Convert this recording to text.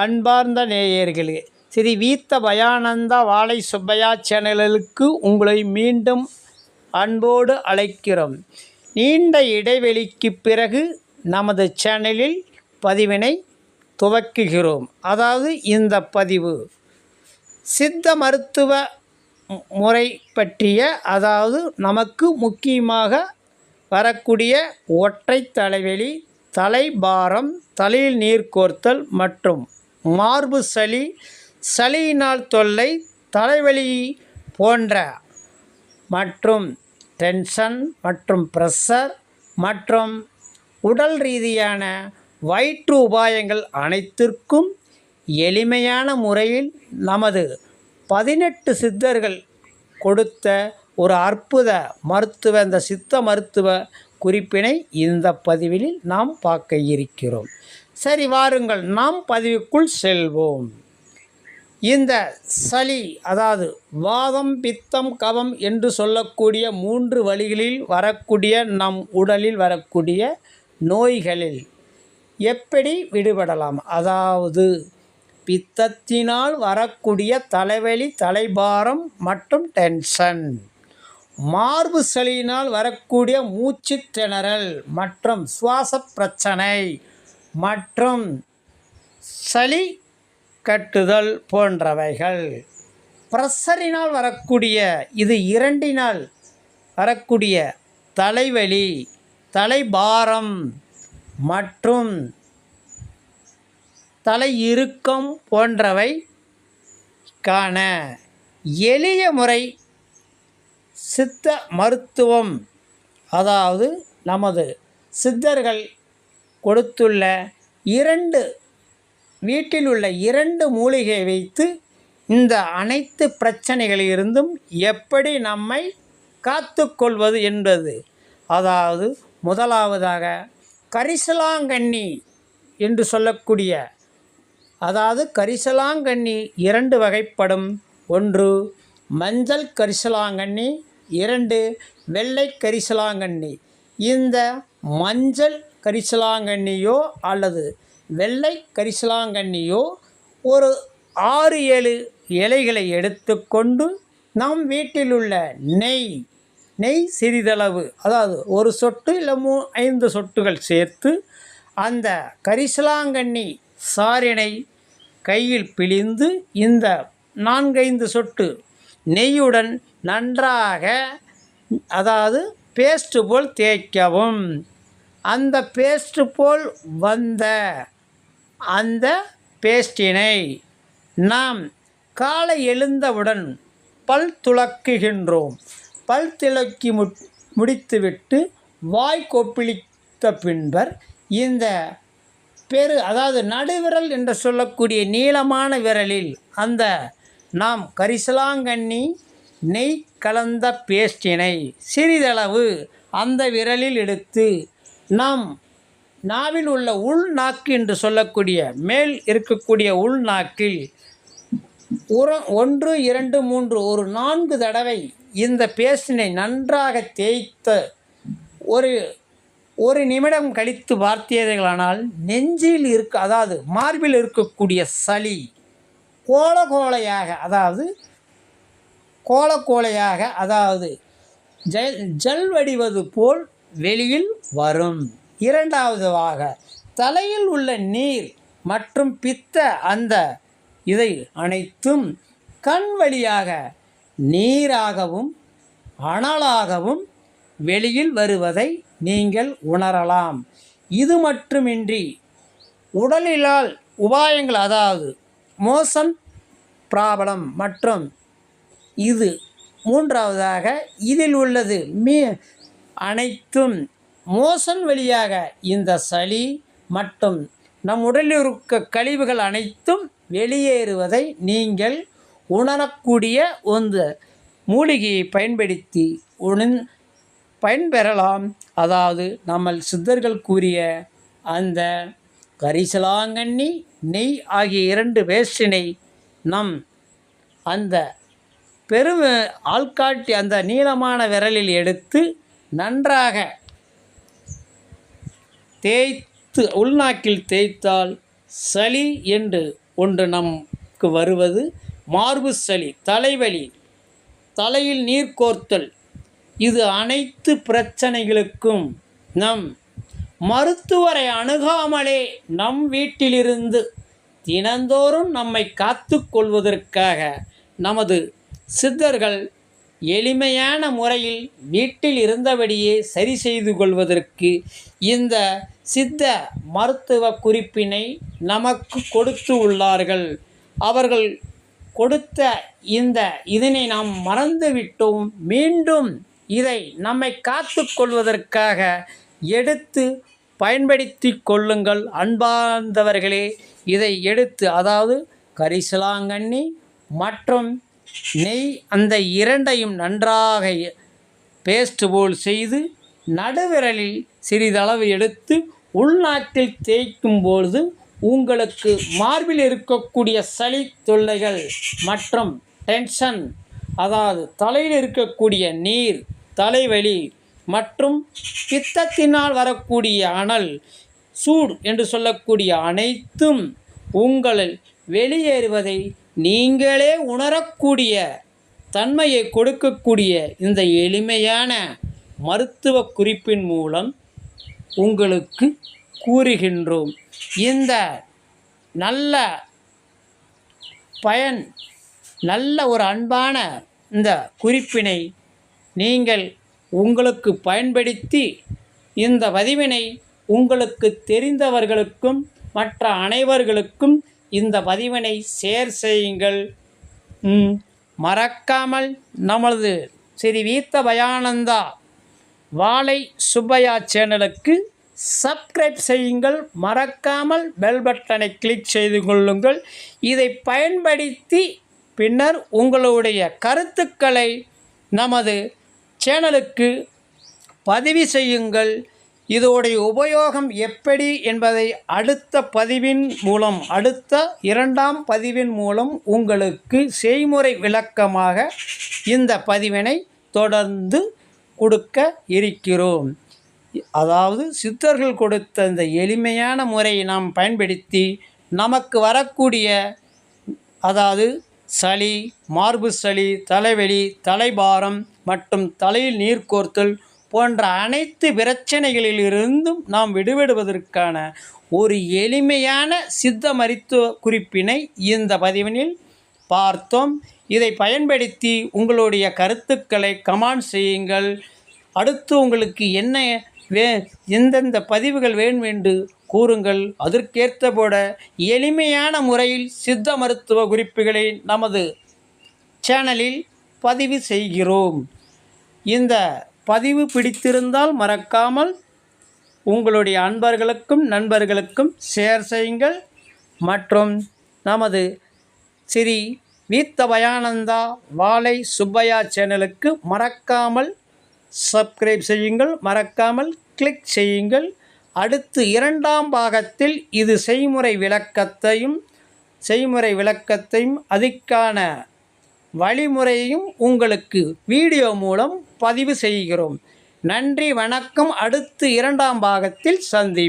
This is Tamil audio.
அன்பார்ந்த நேயர்களே ஸ்ரீ வீத்த பயானந்தா வாழை சுப்பையா சேனலுக்கு உங்களை மீண்டும் அன்போடு அழைக்கிறோம். நீண்ட இடைவெளிக்குப் பிறகு நமது சேனலில் பதிவினை துவக்குகிறோம். அதாவது இந்த பதிவு. சித்த மருத்துவ முறை பற்றிய அதாவது நமக்கு முக்கியமாக வரக்கூடிய ஒற்றை தலைவெளி தலைபாரம் தலையில் நீர் கோர்த்தல் மற்றும் மார்பு சளி சளியினால் தொல்லை தலைவலி போன்ற மற்றும் டென்ஷன் மற்றும் ப்ரெஷர் மற்றும் உடல் ரீதியான வயிற்று உபாயங்கள் அனைத்திற்கும் எளிமையான முறையில் நமது பதினெட்டு சித்தர்கள் கொடுத்த ஒரு அற்புத மருத்துவ இந்த சித்த மருத்துவ குறிப்பினை இந்த பதிவில் நாம் பார்க்க இருக்கிறோம். சரி வாருங்கள் நாம் பதிவுக்குள் செல்வோம். இந்த சளி அதாவது வாதம் பித்தம் கவம் என்று சொல்லக்கூடிய மூன்று வழிகளில் வரக்கூடிய நம் உடலில் வரக்கூடிய நோய்களில் எப்படி விடுபடலாம்? அதாவது பித்தத்தினால் வரக்கூடிய தலைவலி தலைபாரம் மற்றும் டென்ஷன் மார்பு சளியினால் வரக்கூடிய மூச்சு திணறல் மற்றும் சுவாச பிரச்சனை. மற்றும் சளி கட்டுதல் போன்றவைகள். ப்ரெஷரினால் வரக்கூடிய இது இரண்டினால் வரக்கூடிய தலைவலி தலைபாரம் மற்றும் தலை இறுக்கம் போன்றவை காண. எளிய முறை சித்த மருத்துவம் அதாவது நமது சித்தர்கள் கொடுத்துள்ள இரண்டு வீட்டில் உள்ள இரண்டு மூலிகை வைத்து இந்த அனைத்து பிரச்சனைகளிலிருந்தும் எப்படி நம்மை காத்துக்கொள்வது என்பது. அதாவது முதலாவதாக கரிசலாங்கண்ணி என்று சொல்லக்கூடிய அதாவது கரிசலாங்கண்ணி இரண்டு வகைப்படும். ஒன்று மஞ்சள் கரிசலாங்கண்ணி இரண்டு வெள்ளை கரிசலாங்கண்ணி. இந்த மஞ்சள் கரிசலாங்கண்ணியோ அல்லது வெள்ளை கரிசலாங்கண்ணியோ ஒரு ஆறு ஏழு இலைகளை எடுத்துக்கொண்டு நம் வீட்டில் உள்ள நெய் நெய் சிறிதளவு அதாவது ஒரு சொட்டு இல்லை மூ ஐந்து சொட்டுகள் சேர்த்து அந்த கரிசலாங்கண்ணி சாரினை கையில் பிழிந்து இந்த நான்கைந்து சொட்டு நெய்யுடன் நன்றாக அதாவது பேஸ்ட்டு போல் தேய்க்கவும். அந்த பேஸ்ட்டு போல் வந்த அந்த பேஸ்டினை நாம் காலை எழுந்தவுடன் பல் துலக்குகின்றோம் பல் துலக்கி மு முடித்துவிட்டு வாய் கொப்பளித்த பின்பர் இந்த பெரு அதாவது நடுவிரல் என்று சொல்லக்கூடிய நீளமான விரலில் அந்த நாம் கரிசலாங்கண்ணி நெய் கலந்த பேஸ்டினை சிறிதளவு அந்த விரலில் எடுத்து நாம் நாவில் உள்ள உள் நாக்கு என்று சொல்லக்கூடிய மேல் இருக்கக்கூடிய உள் நாக்கில் உர ஒன்று இரண்டு மூன்று ஒரு நான்கு தடவை இந்த பேஸ்டினை நன்றாக தேய்த்த ஒரு ஒரு நிமிடம் கழித்து பார்த்தீர்களானால் நெஞ்சில் இருக்க அதாவது மார்பில் இருக்கக்கூடிய சளி கோல கோலையாக அதாவது கோலக்கோலையாக அதாவது ஜல் ஜல் வடிவது போல் வெளியில் வரும். இரண்டாவதுவாக தலையில் உள்ள நீர் மற்றும் பித்த அந்த இதை அனைத்தும் கண் வழியாக நீராகவும் அனலாகவும் வெளியில் வருவதை நீங்கள் உணரலாம். இது மட்டுமின்றி உடலிலால் உபாயங்கள் அதாவது மோசன் ப்ராப்ளம் மற்றும் இது. மூன்றாவதாக இதில் உள்ளது மீ அனைத்தும் மோசன் வழியாக இந்த சளி மற்றும் நம் உடலில் இருக்க கழிவுகள் அனைத்தும் வெளியேறுவதை நீங்கள் உணரக்கூடிய ஒரு மூலிகையை பயன்படுத்தி உணன் பயன்பெறலாம். அதாவது நம்ம சித்தர்கள் கூறிய அந்த கரிசலாங்கண்ணி நெய் ஆகிய இரண்டு வேஸ்டினை நம் அந்த பெரும் ஆள்காட்டி அந்த நீளமான விரலில் எடுத்து நன்றாக தேய்த்து உள்நாக்கில் தேய்த்தால் சளி என்று ஒன்று நமக்கு வருவது. மார்பு சளி தலைவலி தலையில் நீர் கோர்த்தல். இது அனைத்து பிரச்சனைகளுக்கும் நம் மருத்துவரை அணுகாமலே நம் வீட்டிலிருந்து தினந்தோறும் நம்மை காத்து கொள்வதற்காக நமது சித்தர்கள் எளிமையான முறையில் வீட்டில் இருந்தபடியே சரி செய்து கொள்வதற்கு இந்த சித்த மருத்துவ குறிப்பினை நமக்கு கொடுத்து உள்ளார்கள். அவர்கள் கொடுத்த இந்த இதனை நாம் மறந்துவிட்டோம். மீண்டும் இதை நம்மை காத்து கொள்வதற்காக எடுத்து பயன்படுத்தி கொள்ளுங்கள். அன்பார்ந்தவர்களே இதை எடுத்து அதாவது கரிசலாங்கண்ணி மற்றும் நெய் அந்த இரண்டையும் நன்றாக பேஸ்ட் போல் செய்து நடுவிரலில் சிறிதளவு எடுத்து உள்நாட்டில் தேய்க்கும் பொழுது உங்களுக்கு மார்பில் இருக்கக்கூடிய சளி தொல்லைகள் மற்றும் டென்ஷன் அதாவது தலையில் இருக்கக்கூடிய நீர் தலைவலி மற்றும் பித்தத்தினால் வரக்கூடிய அனல் சூடு என்று சொல்லக்கூடிய அனைத்தும் உங்களில் வெளியேறுவதை நீங்களே உணரக்கூடிய தன்மையை கொடுக்கக்கூடிய இந்த எளிமையான மருத்துவ குறிப்பின் மூலம் உங்களுக்கு கூறுகின்றோம். இந்த நல்ல பயன் நல்ல ஒரு அன்பான இந்த குறிப்பினை நீங்கள் உங்களுக்கு பயன்படுத்தி இந்த பதிவினை உங்களுக்கு தெரிந்தவர்களுக்கும் மற்ற அனைவர்களுக்கும் இந்த பதிவினை ஷேர் செய்யுங்கள். மறக்காமல் நமது ஸ்ரீ வீத்த பயானந்தா வாழை சுப்பையா சேனலுக்கு சப்ஸ்கிரைப் செய்யுங்கள். மறக்காமல் பெல் பட்டனை கிளிக் செய்து கொள்ளுங்கள். இதை பயன்படுத்தி பின்னர் உங்களுடைய கருத்துக்களை நமது சேனலுக்கு பதிவு செய்யுங்கள். இதோடைய உபயோகம் எப்படி என்பதை அடுத்த பதிவின் மூலம் அடுத்த இரண்டாம் பதிவின் மூலம் உங்களுக்கு செய்முறை விளக்கமாக இந்த பதிவினை தொடர்ந்து கொடுக்க இருக்கிறோம். அதாவது சித்தர்கள் கொடுத்த இந்த எளிமையான முறையை நாம் பயன்படுத்தி நமக்கு வரக்கூடிய அதாவது சளி மார்பு சளி தலைவலி தலைபாரம் மற்றும் தலையில் நீர் கோர்த்தல் போன்ற அனைத்து பிரச்சனைகளிலிருந்தும் நாம் விடுபடுவதற்கான ஒரு எளிமையான சித்த மருத்துவ குறிப்பினை இந்த பதிவினில் பார்த்தோம். இதை பயன்படுத்தி உங்களுடைய கருத்துக்களை கமெண்ட் செய்யுங்கள். அடுத்து உங்களுக்கு என்ன வே எந்தெந்த பதிவுகள் வேண்டும் என்று கூறுங்கள். அதற்கேற்ற போட எளிமையான முறையில் சித்த மருத்துவ குறிப்புகளை நமது சேனலில் பதிவு செய்கிறோம். இந்த பதிவு பிடித்திருந்தால் மறக்காமல் உங்களுடைய அன்பர்களுக்கும் நண்பர்களுக்கும் ஷேர் செய்யுங்கள். மற்றும் நமது ஸ்ரீ வீத்த பயானந்தா வாழை சுப்பையா சேனலுக்கு மறக்காமல் சப்ஸ்கிரைப் செய்யுங்கள். மறக்காமல் கிளிக் செய்யுங்கள். அடுத்து இரண்டாம் பாகத்தில் இது செய்முறை விளக்கத்தையும் செய்முறை விளக்கத்தையும் அதுக்கான வழிமுறையும் உங்களுக்கு வீடியோ மூலம் பதிவு செய்கிறோம். நன்றி வணக்கம். அடுத்து இரண்டாம் பாகத்தில் சந்திப்போம்.